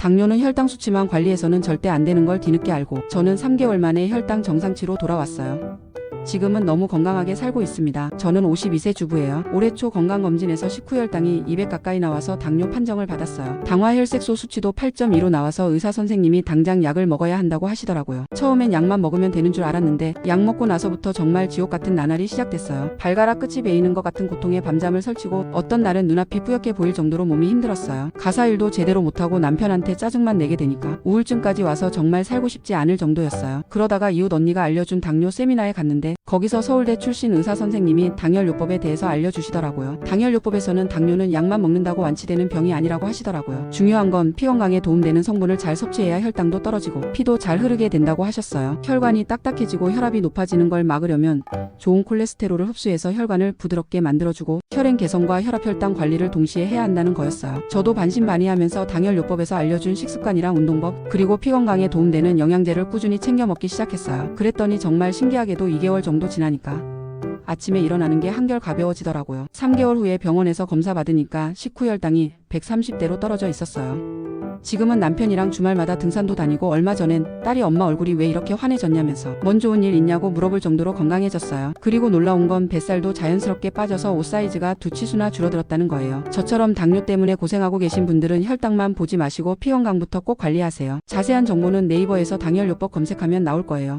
당뇨는 혈당 수치만 관리해서는 절대 안 되는 걸 뒤늦게 알고 저는 3개월 만에 혈당 정상치로 돌아왔어요. 지금은 너무 건강하게 살고 있습니다. 저는 52세 주부예요. 올해 초 건강검진에서 식후 혈당이 200 가까이 나와서 당뇨 판정을 받았어요. 당화혈색소 수치도 8.2로 나와서 의사 선생님이 당장 약을 먹어야 한다고 하시더라고요. 처음엔 약만 먹으면 되는 줄 알았는데 약 먹고 나서부터 정말 지옥 같은 나날이 시작됐어요. 발가락 끝이 베이는 것 같은 고통에 밤잠을 설치고 어떤 날은 눈앞이 뿌옇게 보일 정도로 몸이 힘들었어요. 가사 일도 제대로 못하고 남편한테 짜증만 내게 되니까 우울증까지 와서 정말 살고 싶지 않을 정도였어요. 그러다가 이웃 언니가 알려준 당뇨 세미나에 갔는데 거기서 서울대 출신 의사 선생님이 당열요법에 대해서 알려주시더라고요. 당열요법에서는 당뇨는 약만 먹는다고 완치되는 병이 아니라고 하시더라고요. 중요한 건 피 건강에 도움되는 성분을 잘 섭취해야 혈당도 떨어지고 피도 잘 흐르게 된다고 하셨어요. 혈관이 딱딱해지고 혈압이 높아지는 걸 막으려면 좋은 콜레스테롤을 흡수해서 혈관을 부드럽게 만들어주고 혈행 개선과 혈압 혈당 관리를 동시에 해야 한다는 거였어요. 저도 반신반의하면서 당열요법에서 알려준 식습관이랑 운동법 그리고 피 건강에 도움되는 영양제를 꾸준히 챙겨 먹기 시작했어요. 그랬더니 정말 신기하게도 2개월 정도 지나니까 아침에 일어나는 게 한결 가벼워지더라고요. 3개월 후에 병원에서 검사 받으니까 식후 혈당이 130대로 떨어져 있었어요. 지금은 남편이랑 주말마다 등산도 다니고 얼마 전엔 딸이 엄마 얼굴이 왜 이렇게 환해졌냐면서 뭔 좋은 일 있냐고 물어볼 정도로 건강해졌어요. 그리고 놀라운 건 뱃살도 자연스럽게 빠져서 옷 사이즈가 두 치수나 줄어들었다는 거예요. 저처럼 당뇨 때문에 고생하고 계신 분들은 혈당만 보지 마시고 피 건강부터 꼭 관리하세요. 자세한 정보는 네이버에서 당열요법 검색하면 나올 거예요.